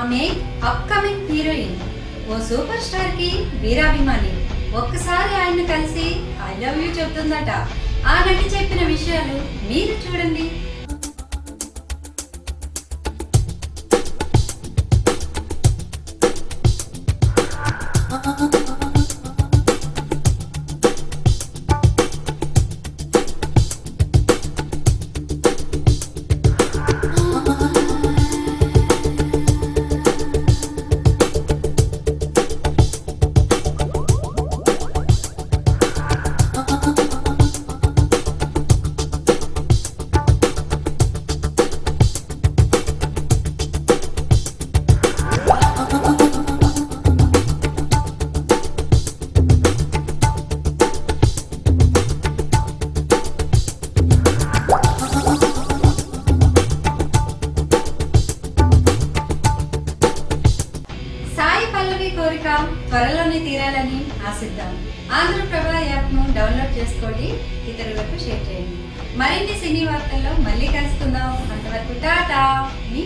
ఆమె upcoming heroine ఓ super స్టార్కి వీరాభిమాని. ఒక్కసారి ఆయన కలిసి ఐ లవ్ యూ చెప్తుందట ఆ నటి చెప్పిన విషయాలు మీరు చూడండి. కోరిక త్వరలోనే తీరాలని ఆశిద్దాం. ఆంధ్రప్రభ యాప్ను డౌన్లోడ్ చేసుకోండి ఇతరులకు షేర్ చేయండి. మరిన్ని సినీ వార్తల్లో మళ్ళీ కలుసుకుందాం. అంతవరకు టాటా మీ